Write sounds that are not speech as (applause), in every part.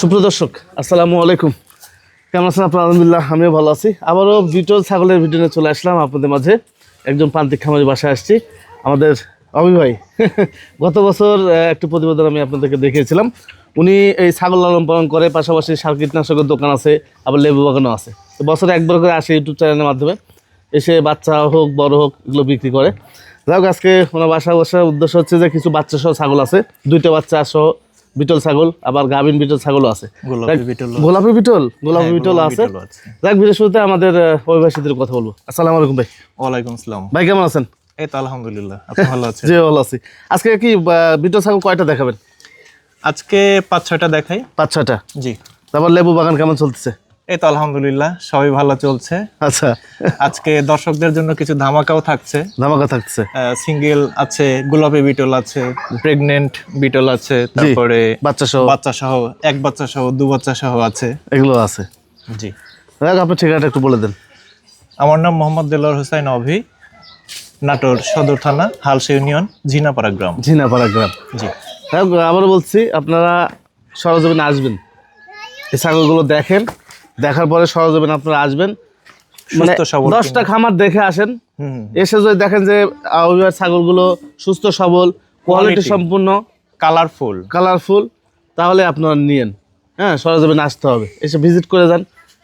সুপ্রিয় দর্শক, আসসালামু আলাইকুম। কেমন আছেন আপনার? আলহামদুলিল্লাহ, আমিও ভালো আছি। আবারও বিটল ছাগলের ভিডিও নিয়ে চলে আসলাম। আপনাদের মাঝে একজন প্রান্তিক খামারি বাসায় আসছি। আমাদের অমি ভাই, (laughs) গত বছর একটি প্রতিবেদন আমি আপনাদেরকে দেখিয়েছিলাম। উনি এই ছাগল লালন পালন করে, পাশাপাশি সার কীটনাশকের দোকান আছে, আবার লেবু বাগানও আছে। তো বছরে একবার করে আসে ইউটিউব চ্যানেলের মাধ্যমে। এসে বাচ্চা হোক, বড় হোক, এগুলো বিক্রি করে। যাই হোক, আজকে ওনার বাসা বসার উদ্দেশ্য হচ্ছে যে, কিছু বাচ্চা সহ ছাগল আছে, দুইটা বাচ্চা সহ বিটল ছাগল আবার গাভিন বিটল ছাগলও আছে। গোলাপি বিটল গোলাপি বিটল আছে। যাক বিশেষ শুরুতে আমাদের অভিবাসীদের কথা বলব। আসসালাম আলাইকুম ভাই। ওয়ালাইকুম আসসালাম। ভাই কেমন আছেন? এই তো আলহামদুলিল্লাহ আপনি ভালো আছেন? জি ভালো আছি। আজকে কি বিটল ছাগল কয়টা দেখাবেন? আজকে পাঁচ ছয়টা দেখাই। পাঁচ ছয়টা। জি। তারপর লেবু বাগান কেমন চলতেছে? এই তো আলহামদুলিল্লাহ সবই ভালো চলছে। আচ্ছা। আজকে দর্শকদের জন্য কিছু ধামাকাও থাকছে। ধামাকা থাকতেছে সিঙ্গেল আছে গোলাপি বিটল আছে প্রেগনেন্ট বিটল আছে তারপরে বাচ্চা সহ। বাচ্চা সহ এক বাচ্চা সহ দু বাচ্চা সহ আছে। এগুলো আছে। জি। যাক আপনি ঠিকানাটা একটু বলে দেন। আমার নাম মোহাম্মদ দেলোয়ার হোসাইন অভি নাটোর সদর থানা হালসা ইউনিয়ন ঝিনাপাড়া গ্রাম। ঝিনাপাড়া গ্রাম। জি। আবারও বলছি আপনারা সরজমিনে আসবেন। এই ছাগলগুলো দেখেন দেখার পরে সরজমিনে আপনারা আসবেন। মানে দশটা খামার দেখে আসেন। এসে যদি দেখেন যে আউয়ার ছাগলগুলো সুস্থ সবল কোয়ালিটি সম্পূর্ণ কালারফুল কালারফুল তাহলে আপনারা নিয়েন। হ্যাঁ সরজমিনে আসতে হবে। এসে ভিজিট করে যান।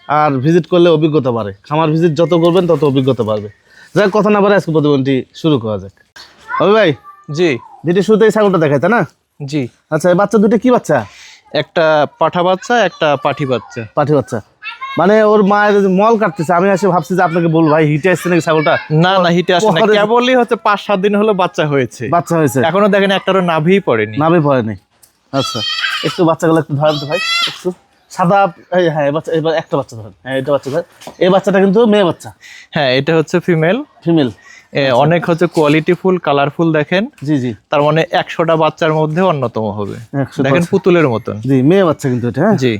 আর ভিজিট করলে অভিজ্ঞতা বাড়ে। খামার ভিজিট যত করবেন তত অভিজ্ঞতা বাড়বে। যাক কথা না বাড়ে আজকে প্রতিবন্ধী শুরু করা যাক। হবে ভাই জি। ভিডিও শুরুতে এই ছাগলটা দেখায় তাই না? জি। আচ্ছা এই বাচ্চা দুটো কি বাচ্চা? একটা পাঠা বাচ্চা একটা পাঠি বাচ্চা। পাঠি বাচ্চা। মানে ওর মায়ের মল কাটতেছে আমি এসে ভাবছি যে আপনাকে বলব ভাই হিটে আসছে নাকি ছাগলটা? না না হিটে আসে না। কেবলই হচ্ছে পাঁচ সাত দিন হলো বাচ্চা হয়েছে। বাচ্চা হয়েছে। এখনও দেখেন একটারও নাভি পড়েনি। নামে পড়েনি। আচ্ছা একটু বাচ্চাগুলো একটু ধরেন তো ভাই একটু। সাদা হ্যাঁ বাচ্চা এবার একটা বাচ্চা ধরেন। হ্যাঁ এটা বাচ্চা ধরেন। এই বাচ্চাটা কিন্তু মেয়ে বাচ্চা। হ্যাঁ এটা হচ্ছে ফিমেল। ফিমেল। অনেক হচ্ছে কোয়ালিটি ফুল কালারফুল দেখেন। জি জি। তার মানে একশোটা বাচ্চার মধ্যে অন্যতম হবে। দেখেন পুতুলের মতন। জি মেয়ে বাচ্চা কিন্তু এটা হ্যাঁ? জি।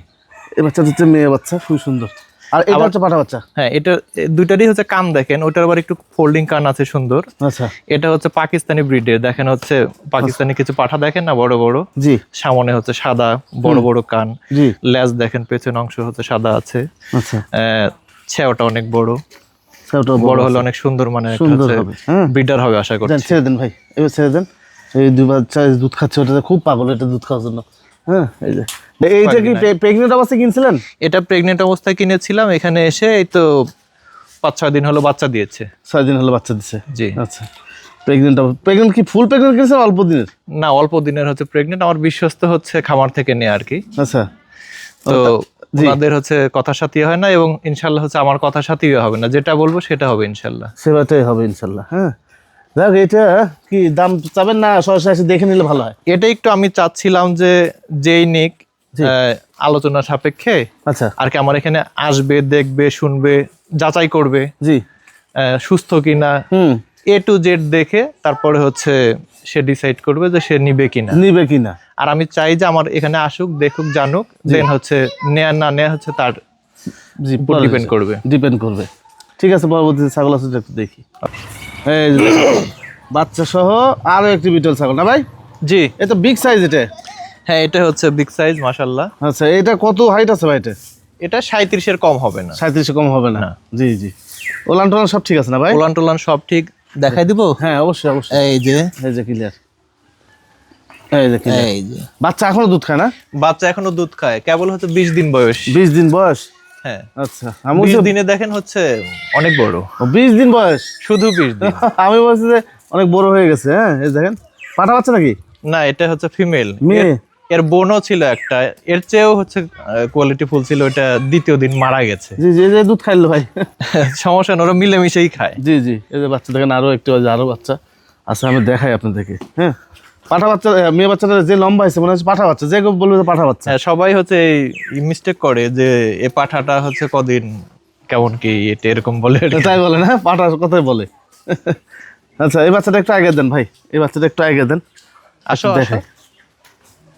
এই বাচ্চা হচ্ছে মেয়ে বাচ্চা খুব সুন্দর। আর এটা হচ্ছে পাঠা বাচ্চা? হ্যাঁ এটা দুইটারই হচ্ছে কান দেখেন ওটার আবার একটু ফোল্ডিং কান আছে সুন্দর। আচ্ছা। এটা হচ্ছে পাকিস্তানি ব্রিডের দেখেন হচ্ছে পাকিস্তানি কিছু পাঠা দেখেন না বড় বড়? জি। সামনে হচ্ছে সাদা বড় বড় কান। জি। লেজ দেখেন পেছন অংশ হচ্ছে সাদা আছে। আচ্ছা। ছেওটা অনেক বড়। সেটাও বড় হলে অনেক সুন্দর মানে সুন্দর হবে, হ্যাঁ। ব্রিডার হবে আশা করি দেন ছেড়ে দেন ভাই এবার ছেড়ে দেন। এই দুই বাচ্চা দুধ খাচ্ছে ওটাতে খুব পাগল এটা দুধ খাওয়ার জন্য। হ্যাঁ এই যে। এইটা কি প্রেগনেন্ট অবস্থায় কিনছিলেন? এটা প্রেগনেন্ট অবস্থায় কিনেছিলাম এখানে এসে এই তো পাঁচ ছয় দিন হলো বাচ্চা দিয়েছে। ছয় দিন হলো বাচ্চা দিছে? জি। আচ্ছা। প্রেগনেন্ট প্রেগনেন্ট কি ফুল প্রেগনেন্ট কিনছেন অল্প দিনের? না অল্প দিনের হচ্ছে প্রেগনেন্ট আমার বিশ্বস্ত হচ্ছে খামার থেকে নেয় আর কি। আচ্ছা। তো ওনাদের হচ্ছে কথা সাথী হয় না এবং ইনশাল্লাহ হচ্ছে আমার কথা সাথী হবে না যেটা বলব সেটা হবে ইনশাল্লাহ। সেটাই হবে ইনশাল্লাহ হ্যাঁ। দেখ এটা কি দাম চাবেন না সরাসরি দেখে নিলে ভালো হয়? এটা একটু আমি চাচ্ছিলাম যে যেই নিক আলোচনা সাপেক্ষে আচ্ছা। আর কি আমার এখানে আসবে দেখবে শুনবে যাচাই করবে জি। সুস্থ কিনা এ টু জেড দেখে তারপরে হচ্ছে সে ডিসাইড করবে যে সে নিবে কিনা। নিবে কিনা। আর আমি চাই যে আমার এখানে আসুক দেখুক জানুক দেন হচ্ছে নেয়া না নেয়া হচ্ছে তার ডিপেন্ড করবে। ডিপেন্ড করবে। ঠিক আছে পরবর্তীতে ছাগল আছে একটু দেখি। বাচ্চা সহ আরও একটি বিটল ছাগল না ভাই? জি। এটা বিগ সাইজ এটা। হ্যাঁ এটা হচ্ছে বিগ সাইজ মাশাল্লাহ আচ্ছা এটা কত হাইট আছে ভাই এটা? এটা সাঁত্রিশের কম হবে না। সাঁত্রিশে কম হবে না। জি জি। ওলান টোলান সব ঠিক আছে না ভাই? ওলান টোলান সব ঠিক। দেখাই দিব? হ্যাঁ অবশ্যই অবশ্যই। এই যে। এই যে ক্লিয়ার এই যে ক্লিয়ার এই যে। বাচ্চা এখনও দুধ খায় না? বাচ্চা এখনও দুধ খায়। কেবল হচ্ছে বিশ দিন বয়স। বিশ দিন বয়স? হ্যাঁ। আচ্ছা আমি দিনে দেখেন হচ্ছে অনেক বড়। বিশ দিন বয়স? শুধু বিশ দিন। (laughs) আমি বলছি যে অনেক বড় হয়ে গেছে হ্যাঁ এই দেখেন। পাঠা বাচ্চা নাকি? না এটা হচ্ছে ফিমেল মেয়ে। এর বোনও ছিল একটা। এর চেয়েও হচ্ছে কোয়ালিটি ফুল ছিল ওটা দ্বিতীয় দিন মারা গেছে। জি জি যে দুধ খাইলো ভাই। (laughs) সমস্যা না ওরা মিলেমিশেই খায়। জি জি এই যে বাচ্চা দেখেন আরও একটু আছে, আরও বাচ্চা আচ্ছা আমি দেখাই আপনাদেরকে হ্যাঁ? পাঠা বাচ্চা মেয়ে বাচ্চাটা যে লম্বা হয়েছে মনে হচ্ছে পাঠা বাচ্চা যে বলবে যে পাঠা বাচ্চা। হ্যাঁ সবাই হচ্ছে এই মিস্টেক করে যে এ পাঠাটা হচ্ছে কদিন কেমন কি এটা এরকম বলে। তাই বলে না পাঠার কথাই বলে। (laughs) আচ্ছা এই বাচ্চাটা একটু আগে দেন ভাই এই বাচ্চাটা একটু আগে দেন। আসো আসো।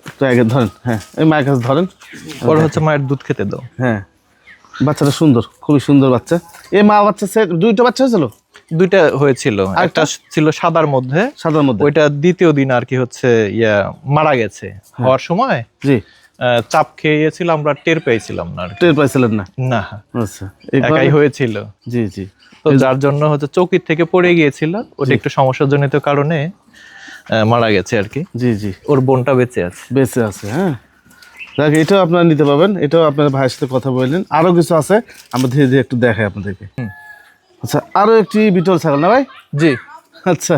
একটু আগে ধরেন হ্যাঁ এই মায়ের কাছে ধরেন। হচ্ছে মায়ের দুধ খেতে দাও। হ্যাঁ বাচ্চাটা সুন্দর খুবই সুন্দর বাচ্চা। এই মা বাচ্চা সে দুইটা বাচ্চা হয়েছিল? দুইটা হয়েছিল একটা ছিল সাদার মধ্যে সাদার মধ্যে। ওইটা দ্বিতীয় দিন আর কি হচ্ছে ইয়া মারা গেছে হওয়ার সময়। জি। চাপ খেয়েছিল আমরা টের পেয়েছিলাম না টের পাইছিলেন না? না। আচ্ছা একাই হয়েছিল। জি জি। তো যার জন্য হচ্ছে চৌকির থেকে পড়ে গিয়েছিল ওটা একটু সমস্যাজনিত কারণে মারা গেছে আর কি। জি জি। ওর বোনটা বেঁচে আছে। বেঁচে আছে হ্যাঁ? দেখ এটাও আপনারা নিতে পারবেন। এটাও আপনার ভাইয়ের সাথে কথা বললেন। আরও কিছু আছে আমরা ধীরে ধীরে একটু দেখাই আপনাদেরকে। আচ্ছা আরও একটি বিটল ছাগল না ভাই? জি। আচ্ছা।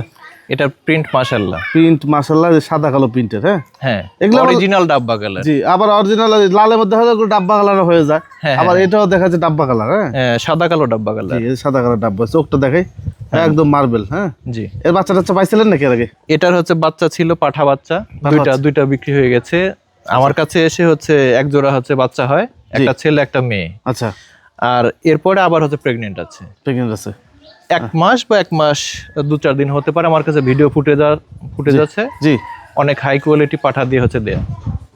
এটা প্রিন্ট মাশাল্লাহ প্রিন্ট মাসাল্লাহ সাদা কালো প্রিন্টের হ্যাঁ? হ্যাঁ এগুলো অরিজিনাল ডাব্বা কালার জি আবার অরিজিনাল লালের মধ্যে হলে একটু ডাব্বা কালার হয়ে যায়। হ্যাঁ, আবার এটাও দেখা যাচ্ছে ডাব্বা কালার হ্যাঁ? সাদা কালো ডাব্বা জি, কালার সাদা কালার ডাব্বা চোখটা দেখাই। একদম মার্বেল হ্যাঁ? জি। এর বাচ্চা টাচ্চা পাইছিলেন নাকি আগে? এটার হচ্ছে বাচ্চা ছিল পাঠা বাচ্চা। দুইটা দুইটা বিক্রি হয়ে গেছে। আমার কাছে এসে হচ্ছে এক জোড়া হচ্ছে বাচ্চা হয় একটা ছেলে একটা মেয়ে। আচ্ছা। আর এরপরে আবার হচ্ছে প্রেগনেন্ট আছে। প্রেগনেন্ট আছে। এক মাস বা এক মাস দু চার দিন হতে পারে আমার কাছে ভিডিও ফুটেজ ফুটেজ আছে। জি। অনেক হাই কোয়ালিটি পাঠা দিয়ে হচ্ছে দেয়া।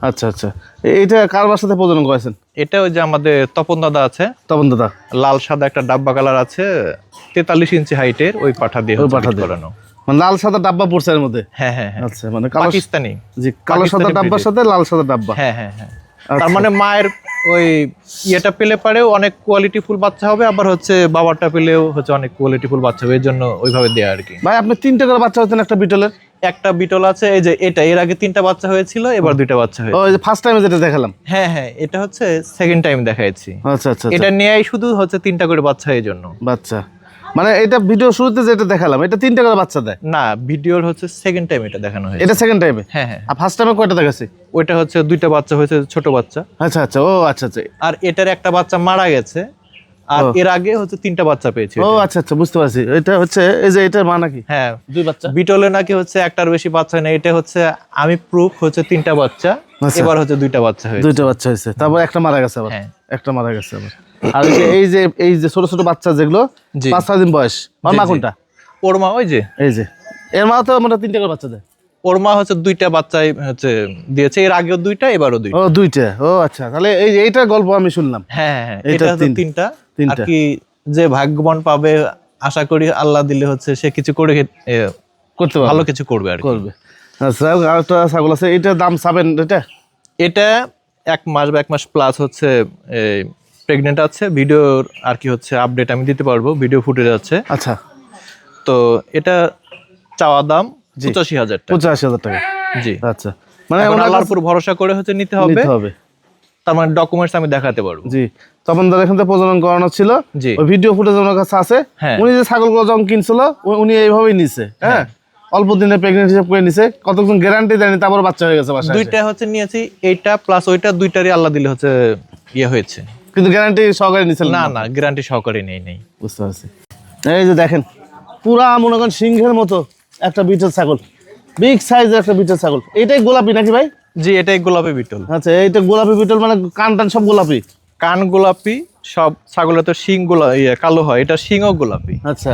আচ্ছা আচ্ছা। এ- এইটা কার বাসাতে প্রজনন করেছেন? এটা ওই যে আমাদের তপন দাদা আছে। তপন দাদা। লাল সাদা একটা ডাব্বা কালার আছে তেতাল্লিশ ইঞ্চি হাইটের ওই পাঠা দিয়ে ওই পাঠা দিয়ে। করানো। মানে লাল সাদা ডাব্বা পড়ছে এর মধ্যে? হ্যাঁ হ্যাঁ হ্যাঁ। আচ্ছা মানে কালো পাকিস্তানি। জি কালো সাদা ডাব্বার সাথে লাল সাদা ডাব্বা। হ্যাঁ হ্যাঁ হ্যাঁ। আচ্ছা। তার মানে মায়ের ওই ইয়েটা পেলে পারেও অনেক কোয়ালিটি ফুল বাচ্চা হবে আবার হচ্ছে বাবারটা পেলেও হচ্ছে অনেক কোয়ালিটি ফুল বাচ্চা হবে এর জন্য ওইভাবে দেয়া আর কি। ভাই আপনি তিনটে করে বাচ্চা হচ্ছেন একটা বিটলের? একটা বিটল আছে এই যে এটা এর আগে তিনটা বাচ্চা হয়েছিল এবার দুইটা বাচ্চা হয়েছে। ওই যে ফার্স্ট টাইমে যেটা দেখালাম। হ্যাঁ হ্যাঁ এটা হচ্ছে সেকেন্ড টাইম দেখাইছি। আচ্ছা আচ্ছা এটা নেয়াই শুধু হচ্ছে তিনটা করে বাচ্চা এই জন্য। বাচ্চা। মানে এটা ভিডিও শুরুতে যেটা দেখালাম এটা তিনটে করে বাচ্চা দেয়? না ভিডিওর হচ্ছে সেকেন্ড টাইম এটা দেখানো হয়েছে। এটা সেকেন্ড টাইমে হ্যাঁ হ্যাঁ। আর ফার্স্ট টাইমে কয়টা দেখাচ্ছি ওইটা হচ্ছে দুইটা বাচ্চা হয়েছে ছোট বাচ্চা। আচ্ছা আচ্ছা ও আচ্ছা আচ্ছা। আর এটার একটা বাচ্চা মারা গেছে আর এর আগে হচ্ছে তিনটা বাচ্চা পেয়েছে ও আচ্ছা আচ্ছা বুঝতে পারছি। এটা হচ্ছে এই যে এটার মা নাকি? হ্যাঁ দুই বাচ্চা। বিটলে নাকি হচ্ছে একটার বেশি বাচ্চা হয় না এটা হচ্ছে আমি প্রুফ হচ্ছে তিনটা বাচ্চা আচ্ছা। এবার হচ্ছে দুইটা বাচ্চা হয়েছে। দুইটা বাচ্চা হয়েছে। তারপর একটা মারা গেছে আবার। হ্যাঁ। একটা মারা গেছে আবার। আর এই যে এই যে ছোট ছোট বাচ্চা যেগুলো পাঁচ ছয় দিন বয়স। ওর মা কোনটা? ওর মা ওই যে। এই যে। এর মা তো আমরা তিনটা করে বাচ্চা দেয়। ওর মা হচ্ছে দুইটা বাচ্চাই হচ্ছে দিয়েছে এর আগেও দুইটা এবারও দুইটা। ও দুইটা। ও আচ্ছা। তাহলে এই এইটার গল্প আমি শুনলাম। হ্যাঁ হ্যাঁ এটা এটা হচ্ছে তিনটা। আর কি যে ভাগ্যবান পাবে আশা করি আল্লাহ দিলে হচ্ছে সে কিছু করে করতে ভালো কিছু করবে আর করবে। আচ্ছা ছাগল আছে এটার দাম চাবেন এটা? এটা এক মাস বা এক মাস প্লাস হচ্ছে প্রেগনেন্ট আছে। ভিডিওর আর কি হচ্ছে আপডেট আমি দিতে পারব ভিডিও ফুটেজ আছে। আচ্ছা। তো এটা চাওয়া দাম পঁচাশি হাজার পঁচাশি হাজার টাকা। জি। আচ্ছা। মানে আল্লাহর উপর ভরসা করে হচ্ছে নিতে হবে। তার মানে ডকুমেন্টস আমি দেখাতে পারব। জি। তখন তার এখান থেকে প্রজনন করানো ছিল। জি। ওই ভিডিও ফুটেজ ওনার কাছে আছে। হ্যাঁ। উনি যে ছাগলগুলো যখন কিনছিল উনি এইভাবেই নিছে হ্যাঁ? অল্প দিনে প্রেগনেন্ট হিসেবে করে নিছে। কতক্ষণ গ্যারান্টি দেয়নি তারপর বাচ্চা হয়ে গেছে বাসায়। দুইটা হচ্ছে নিয়েছি এইটা প্লাস ওইটা দুইটারই আল্লাহ দিলে হচ্ছে ইয়ে হয়েছে। কিন্তু গ্যারান্টি সহকারে নিছিলেন না না গ্যারান্টি সহকারে নেই নেই। বুঝতে পারছি। এই যে দেখেন পুরা মনে করেন সিংহের মতো একটা বিটের ছাগল। বিগ সাইজের একটা বিটের ছাগল। এটাই গোলাপি নাকি ভাই? জি এটাই গোলাপি বিটল। আচ্ছা এইটা গোলাপি বিটল মানে কান টান সব গোলাপি? কান গোলাপি সব ছাগলের তো শিং গোলা ইয়ে কালো হয় এটা শিংও গোলাপি। আচ্ছা।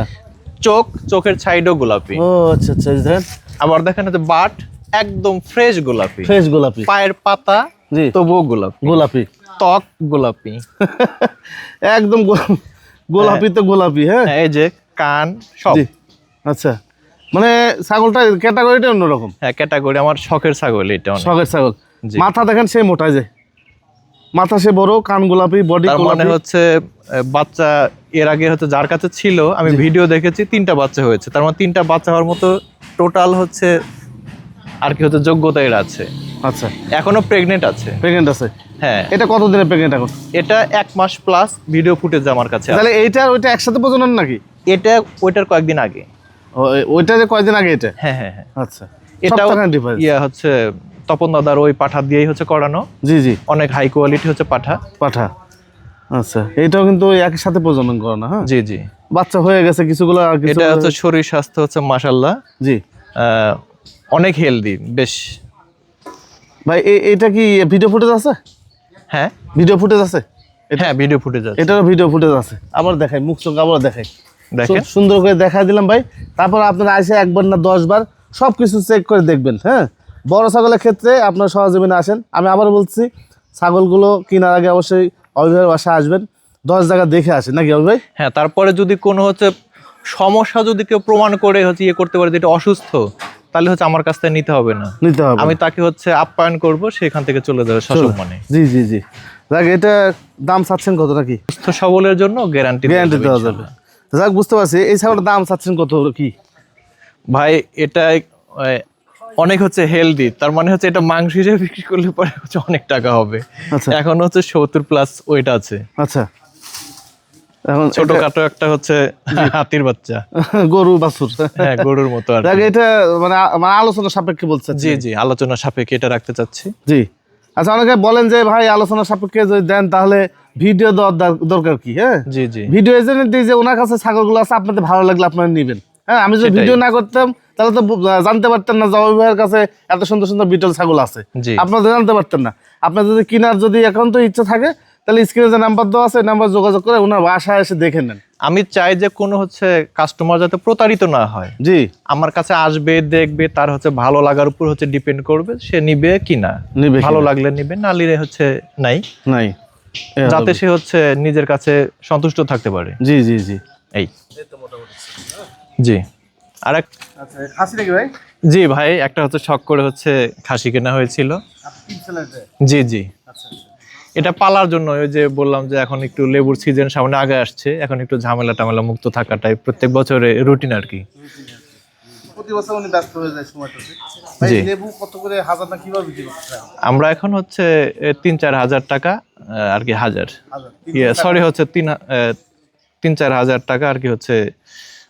চোখ চোখের সাইডও গোলাপি। ও আচ্ছা আচ্ছা আবার দেখেন বাট একদম ফ্রেশ গোলাপি। ফ্রেশ গোলাপি। পায়ের পাতা জি। তবুও গোলাপি। গোলাপি। ত্বক গোলাপি। (laughs) একদম গোলাপি তো গোলাপি হ্যাঁ? হ্যাঁ, এই যে কান সব। জি। আচ্ছা। মানে ছাগলটা ক্যাটাগরিটা অন্যরকম। হ্যাঁ ক্যাটাগরি আমার শখের ছাগল এটা শখের ছাগল। মাথা দেখেন সেই মোটা যে। মাথা সে বড় কান গোলাপি বডি মানে হচ্ছে বাচ্চা এর আগে হচ্ছে যার কাছে ছিল আমি ভিডিও দেখেছি তিনটা বাচ্চা হয়েছে। তার মানে তিনটা বাচ্চা হওয়ার মতো টোটাল হচ্ছে আর কি হচ্ছে যোগ্যতা এর আছে। আচ্ছা। এখনও প্রেগনেন্ট আছে। প্রেগনেন্ট আছে? হ্যাঁ। এটা কত দিনের প্রেগনেন্ট এখন? এটা এক মাস প্লাস ভিডিও ফুটেজ আমার কাছে তাহলে এইটা ওইটা একসাথে প্রজনন নাকি? এটা ওইটার কয়েকদিন আগে। ওইটা যে কয়দিন আগে এটা? হ্যাঁ হ্যাঁ হ্যাঁ। আচ্ছা এটাও ইয়া হচ্ছে তপন দাদার ওই পাঠা দিয়েই হচ্ছে করানো। জি জি। অনেক হাই কোয়ালিটি হচ্ছে পাঠা। পাঠা। আচ্ছা এইটাও কিন্তু একই সাথে প্রজনন করে না হ্যাঁ? জি জি। বাচ্চা হয়ে গেছে কিছুগুলো এটা হচ্ছে শরীর স্বাস্থ্য হচ্ছে মাসাল্লাহ জি। অনেক হেলদি বেশ। ভাই এটা কি ভিডিও ফুটেজ আছে? হ্যাঁ। ভিডিও ফুটেজ আছে? হ্যাঁ ভিডিও ফুটেজ আছে। এটারও ভিডিও ফুটেজ আছে। আবার দেখাই মুখ চোখ আবার দেখাই। দেখেন। সুন্দর করে দেখাই দিলাম ভাই। তারপর আপনারা আসে একবার না দশ বার সব কিছু চেক করে দেখবেন হ্যাঁ? বড় ছাগলের ক্ষেত্রে আপনার সহজীবনে আসেন। আমি আবার বলছি ছাগলগুলো কেনার আগে অবশ্যই অভিভাবক বাসায় আসবেন। দশ জায়গা দেখে আসেন নাকি অভিভাবক হ্যাঁ তারপরে যদি কোনো হচ্ছে সমস্যা যদি কেউ প্রমাণ করে হচ্ছে ইয়ে করতে পারে যেটা অসুস্থ তাহলে হচ্ছে আমার কাছ থেকে নিতে হবে না। নিতে হবে। আমি তাকে হচ্ছে আপ্যায়ন করব সেখান থেকে চলে যাবে সসম্মানে জি জি জি। দেখ এটা দাম চাচ্ছেন কত নাকি? সুস্থ সবলের জন্য গ্যারান্টি গ্যারান্টি দেওয়া যাবে। যাক বুঝতে পারছি। এই ছাগলের দাম চাচ্ছেন কত কি? ভাই এটা অনেক হচ্ছে হেলদি তার মানে হচ্ছে এটা মাংস হিসেবে বিক্রি করলে পরে হচ্ছে অনেক টাকা হবে। আচ্ছা। এখন হচ্ছে সত্তর প্লাস ওয়েট আছে। আচ্ছা। এখন ছোটখাটো একটা হচ্ছে হাতির বাচ্চা। গরু বাছুর। হ্যাঁ গরুর মতো আর এটা মানে মানে আলোচনা সাপেক্ষে বলছে জি জি আলোচনা সাপেক্ষে এটা রাখতে চাচ্ছি। জি। আচ্ছা অনেকে বলেন যে ভাই আলোচনা সাপেক্ষে যদি দেন তাহলে ভিডিও দেওয়ার দরকার কি হ্যাঁ? জি জি। ভিডিও এজেন্ট দিই যে ওনার কাছে ছাগলগুলো আছে আপনাদের ভালো লাগলে আপনারা নেবেন। হ্যাঁ আমি যদি ভিডিও না করতাম তাহলে তো জানতে পারতেন না জবাই ভাইয়ের কাছে এত সুন্দর সুন্দর বিটল ছাগল আছে। জি। আপনাদের জানতে পারতেন না। আপনার যদি কেনার যদি একান্ত ইচ্ছা থাকে তাহলে স্ক্রিনে যে নাম্বার দেওয়া আছে নাম্বার যোগাযোগ করে ওনার বাসায় এসে দেখে নেন। আমি চাই যে কোনো হচ্ছে কাস্টমার যাতে প্রতারিত না হয়। জি। আমার কাছে আসবে দেখবে তার হচ্ছে ভালো লাগার উপর হচ্ছে ডিপেন্ড করবে সে নিবে কি না। নিবে ভালো লাগলে নিবে না নিলে হচ্ছে নাই। নাই। যাতে সে হচ্ছে নিজের কাছে সন্তুষ্ট থাকতে পারে। জি জি জি। এই। জি। আর এক আচ্ছা খাসি নাকি ভাই? জি ভাই একটা হচ্ছে শখ করে হচ্ছে খাসি কেনা হয়েছিল। জি জি। আচ্ছা এটা পালার জন্য ওই যে বললাম যে এখন একটু লেবুর সিজন সামনে আগে আসছে এখন একটু ঝামেলা টামেলা মুক্ত থাকাটাই প্রত্যেক বছরে রুটিন আর কি। প্রতি বছর উনি ব্যস্ত হয়ে যায় সময়টাতে। ভাই জি। লেবু কত করে হাজার না কীভাবে বিক্রি করতে আমরা এখন হচ্ছে এ, তিন চার হাজার টাকা আহ, আর কি হাজার। হাজার সরি হচ্ছে তিন হা- তিন চার হাজার টাকা আর কি হচ্ছে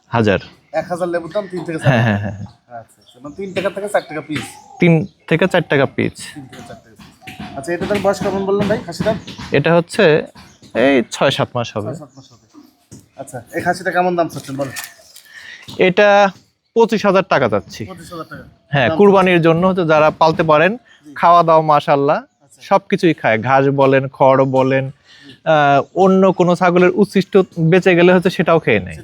হাজার। এক হাজার লেবুর দাম তিন থেকে হ্যাঁ হ্যাঁ হ্যাঁ হ্যাঁ। আচ্ছা আচ্ছা মানে তিন টাকা থেকে চার টাকা পিস তিন থেকে চার টাকা পিস তিন থেকে চার টাকা পিস আচ্ছা এটা তার বয়স কেমন বললেন ভাই খাসিটা এটা হচ্ছে এই ছয় সাত মাস হবে। সাত মাস হবে। আচ্ছা এই খাসিটা কেমন দাম চাচ্ছেন বলেন। এটা পঁচিশ হাজার টাকা যাচ্ছি। হ্যাঁ কুরবানির জন্য হচ্ছে যারা পালতে পারেন খাওয়া দাওয়া মাশাল্লাহ সবকিছুই খায়। ঘাস বলেন খড় বলেন অন্য কোনো ছাগলের উচ্ছিষ্ট বেঁচে গেলে হচ্ছে সেটাও খেয়ে নেয়।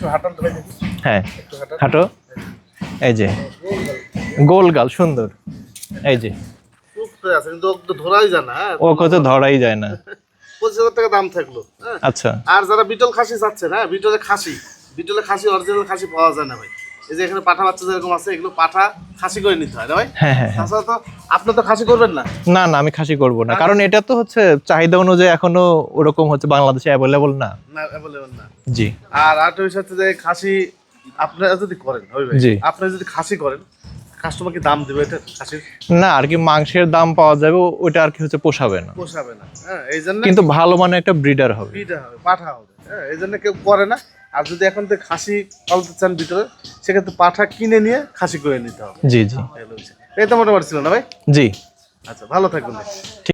তো হ্যাঁ হাঁটো। এই যে গোল গাল সুন্দর। এই যে। ও তো ধরাই যায় না হ্যাঁ ধরাই যায় না। পঁচিশ হাজার টাকা দাম থাকল হ্যাঁ। আচ্ছা। আর যারা বিটল খাসি চাচ্ছেন না বিটলে খাসি বিটলে খাসি অরিজিনাল খাসি পাওয়া যায় না ভাই। এই যে এখানে পাঠা বাচ্চা যেরকম আছে এগুলো পাঠা খাসি করে নিতে হয় না ভাই? হ্যাঁ হ্যাঁ। তাছাড়া তো আপনি তো খাসি করবেন না? না না আমি খাসি করব না। কারণ এটা তো হচ্ছে চাহিদা অনুযায়ী এখনও ওরকম হচ্ছে বাংলাদেশে অ্যাভেলেবল না। না অ্যাভেলেবল না। জি। আর আরেকটা বিষয় হচ্ছে যে খাসি আপনারা যদি করেন ওই ভাই? জি। আপনারা যদি খাসি করেন কাস্টমার কি দাম দেবে এটা খাসির? না আর কি মাংসের দাম পাওয়া যাবে ওটা আর কি হচ্ছে পোষাবে না। পোষাবে না। হ্যাঁ এই জন্য কিন্তু ভালো মানে একটা ব্রিডার হবে। ব্রিডার হবে পাঠা হবে। হ্যাঁ এই জন্য কেউ করে না। আর যদি এখন তো খাসি পালতে চান ভিতরে সেক্ষেত্রে পাঠা কিনে নিয়ে খাসি করে নিতে হবে। জি জি। এই এই তো মোটামুটি ছিল না ভাই? জি। আচ্ছা ভালো থাকবেন।